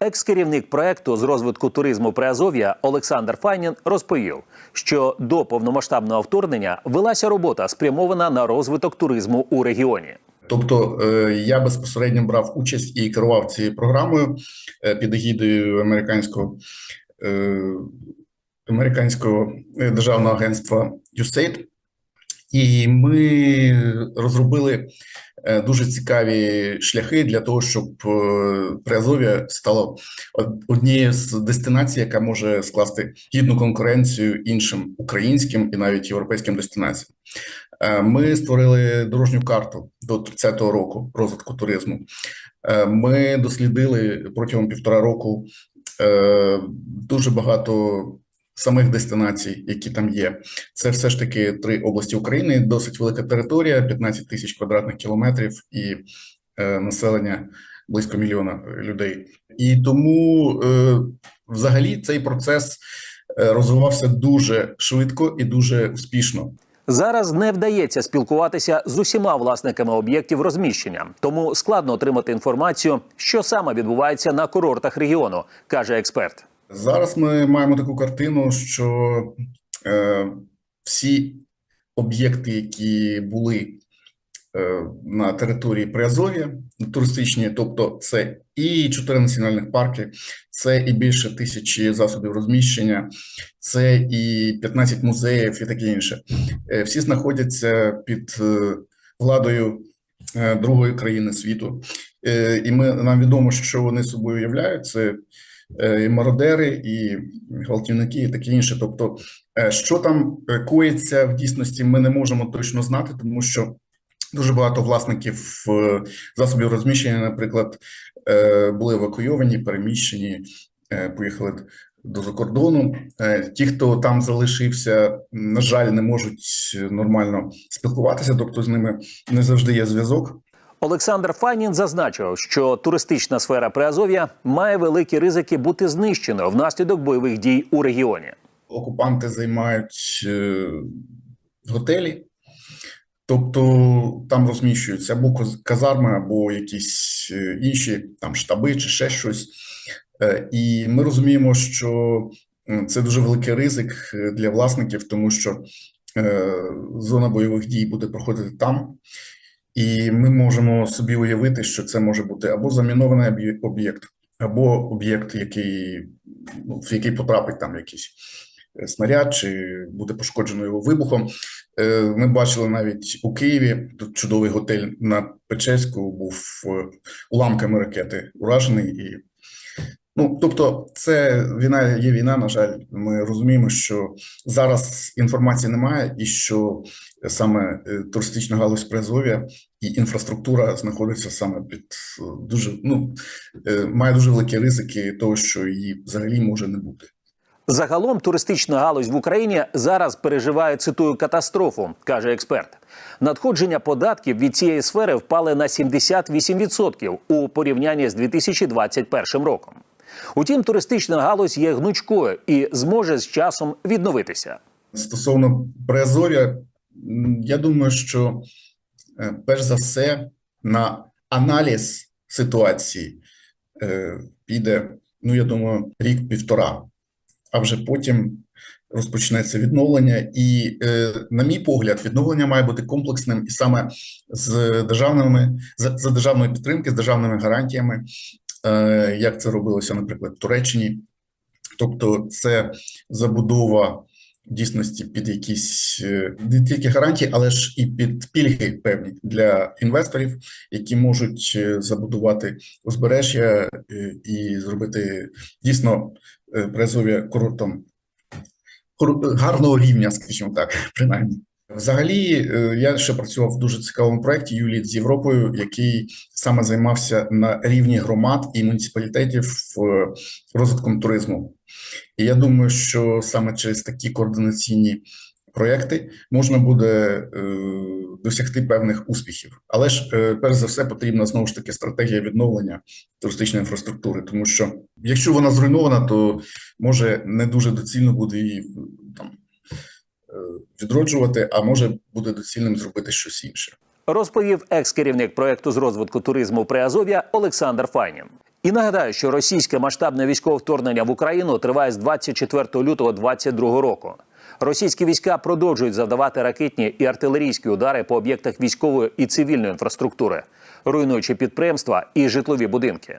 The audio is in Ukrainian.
Екс-керівник проекту з розвитку туризму Приазов'я Олександр Файнін розповів, що до повномасштабного вторгнення велася робота спрямована на розвиток туризму у регіоні. Тобто е, я безпосередньо брав участь і керував цією програмою е, під егідою американського е, американського державного агентства USAID. І ми розробили е, дуже цікаві шляхи для того, щоб е, Приазов'я стало однією з дестинацій, яка може скласти гідну конкуренцію іншим українським і навіть європейським дестинаціям. Е, Ми створили дорожню карту до 30-го року розвитку туризму. Ми дослідили протягом півтора року дуже багато самих дестинацій, які там є. Це все ж таки три області України, досить велика територія, 15 тисяч квадратних кілометрів і е, населення близько мільйона людей. І тому е, взагалі цей процес е, розвивався дуже швидко і дуже успішно. Зараз не вдається спілкуватися з усіма власниками об'єктів розміщення, тому складно отримати інформацію, що саме відбувається на курортах регіону, каже експерт. Зараз ми маємо таку картину, що е, всі об'єкти, які були е, на території Приазов'я, туристичні, тобто це і чотири національних парки, це і більше тисячі засобів розміщення, це і 15 музеїв і таке інше. Е, всі знаходяться під е, владою е, другої країни світу. Е, і ми, нам відомо, що вони собою являють. І мародери, і гвалтівники, і таке інше. Тобто, е, що там е, коїться в дійсності, ми не можемо точно знати, тому що дуже багато власників е, засобів розміщення, наприклад, е, були евакуйовані, переміщені, е, поїхали до закордону. Е, Ті, хто там залишився, на жаль, не можуть нормально спілкуватися, тобто з ними не завжди є зв'язок. Олександр Файнін зазначив, що туристична сфера Приазов'я має великі ризики бути знищеною внаслідок бойових дій у регіоні. окупанти займають е, готелі, тобто там розміщуються або казарми, або якісь е, інші там штаби чи ще щось. Е, І ми розуміємо, що це дуже великий ризик е, для власників, тому що е, зона бойових дій буде проходити там. І ми можемо собі уявити, що це може бути або замінований об'єкт, або об'єкт, який, ну, в який потрапить там якийсь е, снаряд, чи буде пошкоджено його вибухом. Е, Ми бачили навіть у Києві тут чудовий готель на Печерську був е, уламками ракети уражений. І, ну, тобто, це війна є війна. На жаль, ми розуміємо, що зараз інформації немає, і що саме е, туристична галузь Приазов'я і інфраструктура знаходиться саме під е, дуже ну е, має дуже великі ризики того, що її взагалі може не бути. Загалом туристична галузь в Україні зараз переживає цитую катастрофу, каже експерт. Надходження податків від цієї сфери впали на 78% у порівнянні з 2021 роком. Утім, туристична галузь є гнучкою і зможе з часом відновитися. Стосовно Приазов'я, я думаю, що е, перш за все на аналіз ситуації е, піде, ну я думаю, рік-півтора, а вже потім розпочнеться відновлення. І, е, на мій погляд, відновлення має бути комплексним і саме з державними за, за державної підтримки, з державними гарантіями, як це робилося, наприклад, в Туреччині. Тобто, це забудова дійсності під якісь е, не тільки гарантії, але ж і під пільги певні для інвесторів, які можуть е, забудувати узбережжя е, і зробити дійсно е, Приазов'я курортом гарного рівня, скажімо так, принаймні. Взагалі, е, я ще працював в дуже цікавому проєкті Юліт з Європою, який саме займався на рівні громад і муніципалітетів е, розвитком туризму. І я думаю, що саме через такі координаційні проекти можна буде е, досягти певних успіхів. Але ж перш за все потрібна знову ж таки стратегія відновлення туристичної інфраструктури, тому що якщо вона зруйнована, то може не дуже доцільно буде її відроджувати, а може буде доцільним зробити щось інше. Розповів екс-керівник проекту з розвитку туризму Приазов'я Олександр Файнін. І нагадаю, що російське масштабне військове вторгнення в Україну триває з 24 лютого 2022 року. Російські війська продовжують завдавати ракетні і артилерійські удари по об'єктах військової і цивільної інфраструктури, руйнуючи підприємства і житлові будинки.